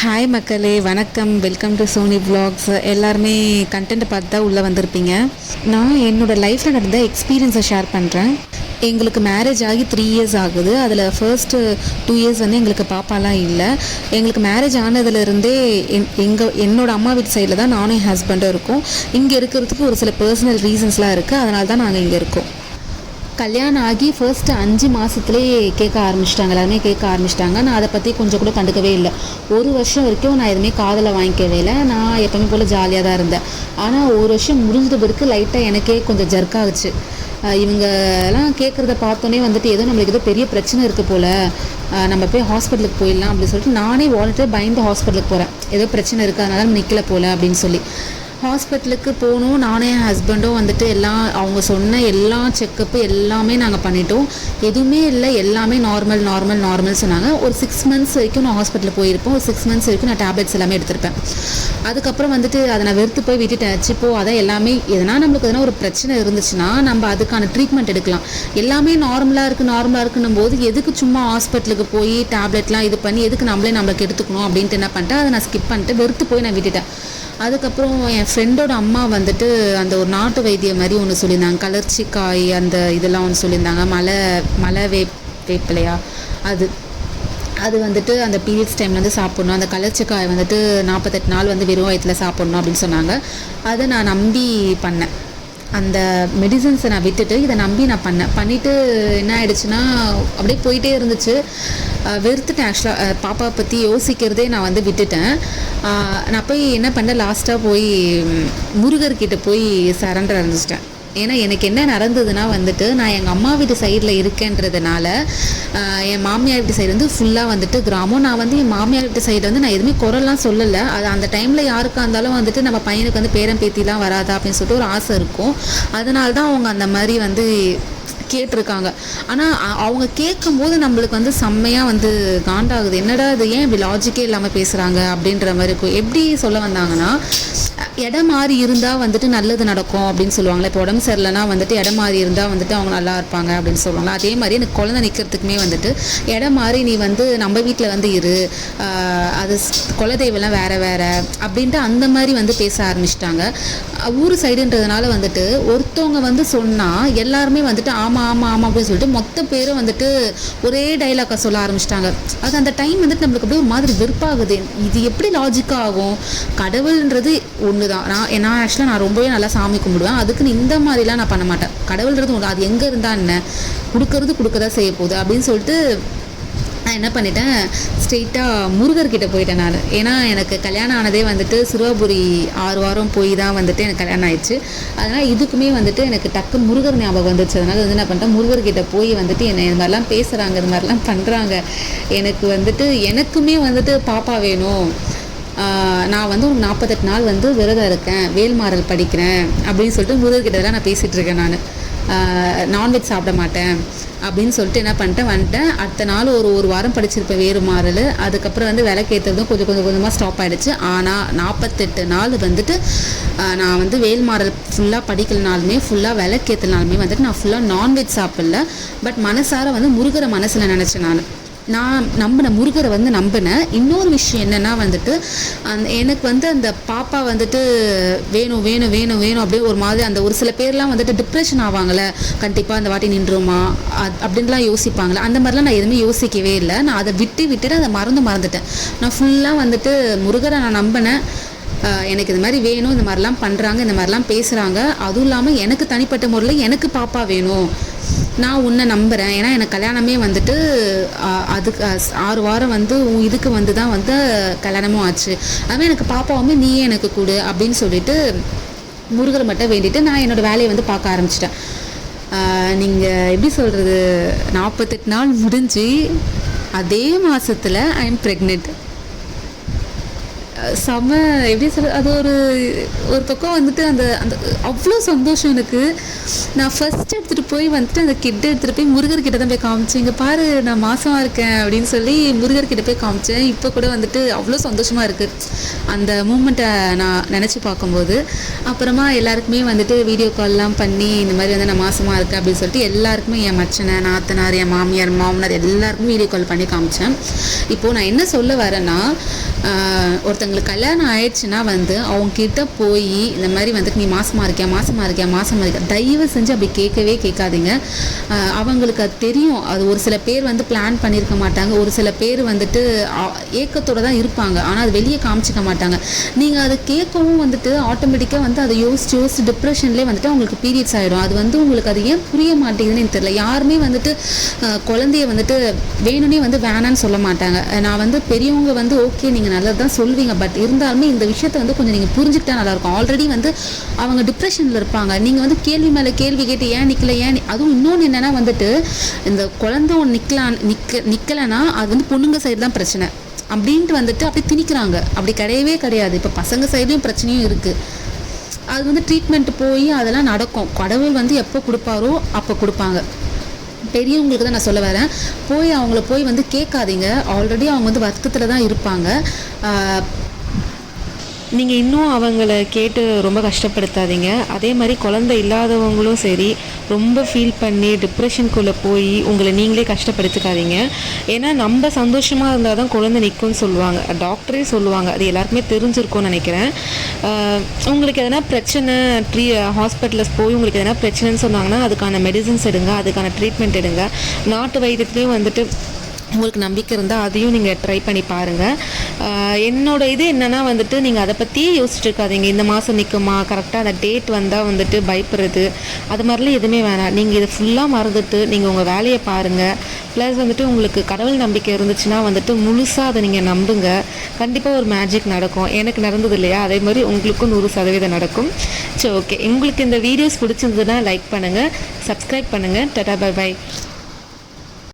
Hi மக்களே வணக்கம். Welcome to Soni vlogs எல்லாருமே கண்டென்ட் பார்த்து தான் உள்ளே வந்திருப்பீங்க. நான் என்னோடய லைஃப்பில் நடந்த எக்ஸ்பீரியன்ஸை ஷேர் பண்ணுறேன் எங்களுக்கு மேரேஜ் ஆகி த்ரீ இயர்ஸ் ஆகுது. அதில் ஃபர்ஸ்ட்டு டூ இயர்ஸ் வந்து எங்களுக்கு பாப்பாலாம் இல்லை. எங்களுக்கு மேரேஜ் ஆனதுலேருந்தே எங் எங்கள் என்னோட அம்மா வீட்டு சைடில் தான் நானும் என் ஹஸ்பண்டும் இருக்கோம். இங்கே இருக்கிறதுக்கு ஒரு சில பர்சனல் ரீசன்ஸ்லாம் இருக்குது அதனால தான் நாங்கள் இங்கே இருக்கோம். கல்யாணம் ஆகி ஃபர்ஸ்ட் அஞ்சு மாதத்துலேயே கேட்க ஆரம்பிச்சிட்டாங்க. எல்லாருமே கேட்க ஆரம்பிச்சிட்டாங்க. நான் அதை பற்றி கொஞ்சம் கூட கண்டுக்கவே இல்லை. ஒரு வருஷம் வரைக்கும் நான் எதுவுமே காதில் வாங்கிக்கவே இல்லை. நான் எப்பவுமே போல் ஜாலியாக தான் இருந்தேன். ஆனால் ஒரு வருஷம் முடிஞ்சது பிறகு லைட்டாக எனக்கே கொஞ்சம் ஜர்க் ஆகுச்சு. இவங்கெல்லாம் கேட்குறத பார்த்தோன்னே வந்துட்டு ஏதோ நம்மளுக்கு ஏதோ பெரிய பிரச்சனை இருக்குது போல். நம்ம போய் ஹாஸ்பிட்டலுக்கு போயிடலாம் அப்படின்னு சொல்லிட்டு நானே வாலண்டியர் பயந்து ஹாஸ்பிட்டலுக்கு போகிறேன் ஏதோ பிரச்சனை இருக்குது அதனால நிற்கல போல் அப்படின்னு சொல்லி. ஹாஸ்பிட்டலுக்கு போகணும். நானே என் ஹஸ்பண்டும் வந்துட்டு எல்லாம் அவங்க சொன்ன எல்லா செக்கப்பு எல்லாமே நாங்கள் பண்ணிட்டோம். எதுவுமே இல்லை. எல்லாமே நார்மல் நார்மல் நார்மல் சொன்னாங்க. ஒரு சிக்ஸ் மந்த்ஸ் வரைக்கும் நான் ஹாஸ்பிட்டலில் போயிருப்பேன். ஒரு சிக்ஸ் மந்த்ஸ் வரைக்கும் நான் டேப்லெட்ஸ் எல்லாமே எடுத்திருப்பேன். அதுக்கப்புறம் வந்துட்டு அதை நான் வெறுத்து போய் விட்டுட்டேன் சி போ அதான் எல்லாமே எதனா நம்மளுக்கு எதனா ஒரு பிரச்சனை இருந்துச்சுன்னா நம்ம அதுக்கான ட்ரீட்மெண்ட் எடுக்கலாம். எல்லாமே நார்மலாக இருக்குது நார்மலாக இருக்குன்னும் போது எதுக்கு சும்மா ஹாஸ்பிட்டலுக்கு போய் டேப்லெட்லாம் இது பண்ணி எதுக்கு நம்மளே நம்மளுக்கு எடுத்துக்கணும் அப்படின்ட்டு என்ன பண்ணிட்டேன். அதை நான் ஸ்கிப் பண்ணிட்டு வெறுத்து போய் நான் விட்டுட்டேன். அதுக்கப்புறம் என் ஃப்ரெண்டோட அம்மா வந்துட்டு அந்த ஒரு நாட்டு வைத்தியம் மாதிரி ஒன்று சொல்லியிருந்தாங்க. கலர்ச்சிக்காய் அந்த இதெல்லாம் ஒன்று சொல்லியிருந்தாங்க. மலை மலை வே வேப்பிலையா? அது அது வந்துட்டு அந்த பீரியட்ஸ் டைமில் வந்து சாப்பிட்ணும். அந்த கலர்ச்சிக்காய் வந்துட்டு நாற்பத்தெட்டு நாள் வந்து வெறும் வயிற்றில் சாப்பிட்ணும் அப்படின்னு சொன்னாங்க. அதை நான் நம்பி பண்ணேன். அந்த மெடிசன்ஸை நான் விட்டுட்டு இதை நம்பி நான் பண்ணேன் பண்ணிவிட்டு என்ன ஆயிடுச்சுன்னா அப்படியே போயிட்டே இருந்துச்சு. வெறுத்துட்டேன் ஆக்சுவலாக பாப்பாவை பற்றி யோசிக்கிறதே நான் வந்து விட்டுட்டேன். நான் போய் என்ன பண்ணேன் லாஸ்ட்டாக போய் முருகர்கிட்ட போய் சரண்டர் அடைஞ்சிட்டேன். ஏன்னா எனக்கு என்ன நடந்ததுன்னா வந்துட்டு நான் எங்கள் அம்மா வீட்டு சைடில் இருக்கேன்றதுனால என் மாமியார் வீட்டு சைடு வந்து ஃபுல்லாக வந்துட்டு கிராமம். நான் வந்து என் மாமியார் வீட்டு சைடு வந்து நான் எதுவுமே குரல்லாம் சொல்லலை. அது அந்த டைமில் யாருக்கா இருந்தாலும் வந்துட்டு நம்ம பையனுக்கு வந்து பேரன் பேத்திலாம் வராதா அப்படின்னு சொல்லிட்டு ஒரு ஆசை இருக்கும். அதனால தான் அவங்க அந்த மாதிரி வந்து கேட்டிருக்காங்க. ஆனால் அவங்க கேட்கும்போது நம்மளுக்கு வந்து செம்மையாக வந்து காண்டாகுது. என்னடா இது? ஏன் இப்படி லாஜிக்கே இல்லாமல் பேசுகிறாங்க அப்படின்ற மாதிரி இருக்கும். எப்படி சொல்ல வந்தாங்கன்னா இடம் மாறி இருந்தால் வந்துட்டு நல்லது நடக்கும் அப்படின்னு சொல்லுவாங்களே. இப்போ உடம்பு சரியில்லைனா வந்துட்டு இடம் மாறி இருந்தால் வந்துட்டு அவங்க நல்லா இருப்பாங்க அப்படின்னு சொல்லுவாங்க அதே மாதிரி எனக்கு குழந்தை நிற்கிறதுக்குமே வந்துட்டு இடம் மாறி நீ வந்து நம்ம வீட்டில் வந்து இரு. அது குலதெய்வம்லாம் வேறு வேறு அப்படின்ட்டு அந்த மாதிரி வந்து பேச ஆரம்பிச்சிட்டாங்க. ஊர் சைடுன்றதுனால வந்துட்டு ஒருத்தவங்க வந்து சொன்னால் எல்லாருமே வந்துட்டு ஆமாம் ஆமாம் ஆமாம் அப்படின்னு சொல்லிட்டு மொத்த பேரும் வந்துட்டு ஒரே டைலாக்கை சொல்ல ஆரம்பிச்சிட்டாங்க. அது அந்த டைம் வந்துட்டு நம்மளுக்கு அப்படியே ஒரு மாதிரி வெறுப்பாகுது. இது எப்படி லாஜிக்காக ஆகும்? கடவுள்ன்றது ஒன்று தான். நான் நான் ஆக்சுவலாக நான் ரொம்பவே நல்லா சாமி கும்பிடுவேன். அதுக்குன்னு இந்த மாதிரிலாம் நான் பண்ண மாட்டேன். கடவுள்ன்றது ஒன்று அது எங்கே இருந்தால் என்ன? கொடுக்கறது கொடுக்கறதா செய்ய போகுது. அப்படின்னு சொல்லிட்டு நான் என்ன பண்ணிட்டேன்? ஸ்ட்ரெயிட்டாக முருகர்கிட்ட போயிட்டேன் நான். ஏன்னா எனக்கு கல்யாணம் ஆனதே வந்துட்டு சிறுவாபுரி ஆறு வாரம் போய் தான் வந்துட்டு எனக்கு கல்யாணம் ஆயிடுச்சு. அதனால் இதுக்குமே வந்துட்டு எனக்கு டக்கு முருகர் ஞாபகம் வந்துச்சு அதனால் வந்து என்ன பண்ணிட்டேன்? முருகர்கிட்ட போய் வந்துட்டு என்னை இது மாதிரிலாம் பேசுகிறாங்க இது மாதிரிலாம் பண்ணுறாங்க எனக்கு வந்துட்டு எனக்குமே வந்துட்டு பாப்பா வேணும். நான் வந்து ஒரு நாற்பத்தெட்டு நாள் வந்து விரதம் இருக்கேன் வேல்மாறல் படிக்கிறேன் அப்படின்னு சொல்லிட்டு முருகர்கிட்டலாம் நான் பேசிகிட்டு இருக்கேன் நான். நான்வெஜ் சாப்பிட மாட்டேன் அப்படின்னு சொல்லிட்டு என்ன பண்ணிட்டேன் வந்துட்டேன். அடுத்த நாள் ஒரு ஒரு வாரம் படிச்சிருப்பேன் வேறு மாறல். அதுக்கப்புறம் வந்து விளக்கேற்றுறதும் கொஞ்சம் கொஞ்சம் கொஞ்சமாக ஸ்டாப் ஆகிடுச்சு ஆனால் நாற்பத்தெட்டு நாள் வந்துட்டு நான் வந்து வேல்மாறல் ஃபுல்லாக படிக்கலனாலுமே ஃபுல்லாக விளக்கேற்றினாலுமே வந்துட்டு நான் ஃபுல்லாக நான்வெஜ் சாப்பிடல. பட் மனசார வந்து முருகரை மனசில் நினச்சேன் நான். நான் நம்பின முருகரை வந்து நம்பினேன் இன்னொரு விஷயம் என்னென்னா வந்துட்டு அந் எனக்கு வந்து அந்த பாப்பா வந்துட்டு வேணும் வேணும் வேணும் வேணும் அப்படியே ஒரு மாதிரி அந்த ஒரு சில பேர்லாம் வந்துட்டு டிப்ரெஷன் ஆவாங்கள்ல கண்டிப்பாக அந்த வாட்டி நின்றுமா அது அப்படின்லாம் யோசிப்பாங்களே அந்த மாதிரிலாம் நான் எதுவுமே யோசிக்கவே இல்லை. நான் அதை விட்டு விட்டுட்டு அதை மறந்து மறந்துட்டேன். நான் ஃபுல்லாக வந்துட்டு முருகரை நான் நம்பினேன். எனக்கு இது மாதிரி வேணும் இந்த மாதிரிலாம் பண்ணுறாங்க இந்த மாதிரிலாம் பேசுகிறாங்க அதுவும் இல்லாமல் எனக்கு தனிப்பட்ட முறையில் எனக்கு பாப்பா வேணும். நான் உன்னை நம்புகிறேன் ஏன்னா எனக்கு கல்யாணமே வந்துட்டு அதுக்கு ஆறு வாரம் வந்து இதுக்கு வந்து தான் வந்து கல்யாணமும் ஆச்சு. அதுமாதிரி எனக்கு பாப்பாவுமே நீயே எனக்கு கொடு அப்படின்னு சொல்லிட்டு முருகரை மட்டும் வேண்டிட்டு நான் என்னோடய வேலையை வந்து பார்க்க ஆரம்பிச்சிட்டேன். நீங்கள் எப்படி சொல்கிறது நாற்பத்தெட்டு நாள் முடிஞ்சு அதே மாதத்தில் ஐ எம் ப்ரெக்னென்ட் செம எப்படி சொல்ல அது ஒரு ஒரு பக்கம் வந்துட்டு அந்த அந்த அவ்வளோ சந்தோஷம் எனக்கு. நான் ஃபஸ்ட் எடுத்துகிட்டு போய் வந்துட்டு அந்த கிட்ட எடுத்துகிட்டு போய் முருகர்கிட்ட தான் போய் காமிச்சேன். இங்கே பாரு நான் மாசமாக இருக்கேன் அப்படின்னு சொல்லி முருகர்கிட்ட போய் காமிச்சேன். இப்போ கூட வந்துட்டு அவ்வளோ சந்தோஷமாக இருக்குது அந்த மூமெண்ட்டை நான் நினச்சி பார்க்கும்போது. அப்புறமா எல்லாருக்குமே வந்துட்டு வீடியோ கால்லாம் பண்ணி இந்த மாதிரி வந்து நான் மாசமாக இருக்கேன் அப்படின்னு சொல்லிட்டு எல்லாருக்குமே என் மச்சனை நாத்தனார் என் மாமியார் மாமனார் எல்லாருக்குமே வீடியோ கால் பண்ணி காமிச்சேன். இப்போது நான் என்ன சொல்ல வரேன்னா ஒருத்தங்க ஒருத்தங்களுக்கு கல்யாணம் ஆயிடுச்சுன்னா வந்து அவங்க கிட்ட போய் இந்த மாதிரி வந்துட்டு நீ மாசமாக இருக்கியா மாசமாக இருக்கியா மாசமாக இருக்கியா தயவு செஞ்சு அப்படி கேட்கவே கேட்காதீங்க. அவங்களுக்கு அது தெரியும். அது ஒரு சில பேர் வந்து பிளான் பண்ணியிருக்க மாட்டாங்க. ஒரு சில பேர் வந்துட்டு ஏக்கத்தோடு ஏக்கத்தோட தான் இருப்பாங்க. ஆனால் அது வெளியே காமிச்சிக்க மாட்டாங்க. நீங்கள் அதை கேட்கவும் வந்துட்டு ஆட்டோமேட்டிக்காக வந்து அதை யோசிச்சு யோசிச்சு டிப்ரெஷன்லேயே வந்துட்டு அவங்களுக்கு பீரியட்ஸ் ஆகிடும் அது வந்து உங்களுக்கு அது ஏன் புரிய மாட்டேங்குதுன்னு எனக்கு தெரியல. யாருமே வந்துட்டு குழந்தைய வந்துட்டு வேணும்னே வந்து வேணான்னு சொல்ல மாட்டாங்க. நான் வந்து பெரியவங்க வந்து ஓகே நீங்கள் நல்லது தான் சொல்வீங்க. பட் இருந்தாலுமே இந்த விஷயத்தை வந்து கொஞ்சம் நீங்கள் புரிஞ்சுக்கிட்டா நல்லாயிருக்கும். ஆல்ரெடி வந்து அவங்க டிப்ரெஷனில் இருப்பாங்க. நீங்கள் வந்து கேள்வி மேலே கேள்வி கேட்டு ஏன் நிற்கல ஏன் அதுவும் இன்னொன்று என்னென்னா வந்துட்டு இந்த குழந்த ஒன்று நிற்கலாம் நிற்க நிற்கலைன்னா அது வந்து பொண்ணுங்க சைடு தான் பிரச்சனை. அப்படின்ட்டு வந்துட்டு அப்படி திணிக்கிறாங்க. அப்படி கிடையவே கிடையாது. இப்போ பசங்க சைட்லேயும் பிரச்சனையும் இருக்குது அது வந்து ட்ரீட்மெண்ட் போய் அதெல்லாம் நடக்கும். கடவுள் வந்து எப்போ கொடுப்பாரோ அப்போ கொடுப்பாங்க. பெரியவங்களுக்கு தான் நான் சொல்ல வரேன். போய் அவங்கள போய் வந்து கேட்காதீங்க. ஆல்ரெடி அவங்க வந்து வருத்தத்தில் தான் இருப்பாங்க. நீங்கள் இன்னும் அவங்கள கேட்டு ரொம்ப கஷ்டப்படுத்தாதீங்க. அதே மாதிரி குழந்தை இல்லாதவங்களும் சரி ரொம்ப ஃபீல் பண்ணி டிப்ரெஷனுக்குள்ளே போய் உங்களை நீங்களே கஷ்டப்படுத்திக்காதீங்க. ஏன்னா நம்ம சந்தோஷமாக இருந்தால் தான் குழந்தை நிற்கும்னு சொல்லுவாங்க. டாக்டரே சொல்லுவாங்க. அது எல்லாருக்குமே தெரிஞ்சிருக்கும்னு நினைக்கிறேன். உங்களுக்கு எதனா பிரச்சனை ட்ரீ ஹாஸ்பிட்டலில் போய் உங்களுக்கு எதனா பிரச்சனைன்னு சொன்னாங்கன்னா அதுக்கான மெடிசின்ஸ் எடுங்க அதுக்கான ட்ரீட்மெண்ட் எடுங்க. நாட்டு வைத்தியத்துலேயும் வந்துட்டு உங்களுக்கு நம்பிக்கை இருந்தால் அதையும் நீங்கள் ட்ரை பண்ணி பாருங்கள் என்னோட இது என்னென்னா வந்துட்டு நீங்கள் அதை பற்றியே யோசிச்சுட்டு இருக்காதீங்க இந்த மாதம் நிற்குமா கரெக்டாக அந்த டேட் வந்தால் வந்துட்டு பயப்படுறது. அது மாதிரிலாம் எதுவுமே வேணாம். நீங்கள் இதை ஃபுல்லாக மறந்துட்டு நீங்கள் உங்கள் வேலையை பாருங்கள் ப்ளஸ் வந்துட்டு உங்களுக்கு கடவுள் நம்பிக்கை இருந்துச்சுன்னா வந்துட்டு முழுசாக அதை நீங்கள் நம்புங்க. கண்டிப்பாக ஒரு மேஜிக் நடக்கும். எனக்கு நடந்தது இல்லையா? அதே மாதிரி உங்களுக்கும் நூறு சதவீதம் நடக்கும். சரி ஓகே உங்களுக்கு இந்த வீடியோஸ் பிடிச்சிருந்ததுன்னா லைக் பண்ணுங்கள் சப்ஸ்கிரைப் பண்ணுங்கள் டட்டா பை பை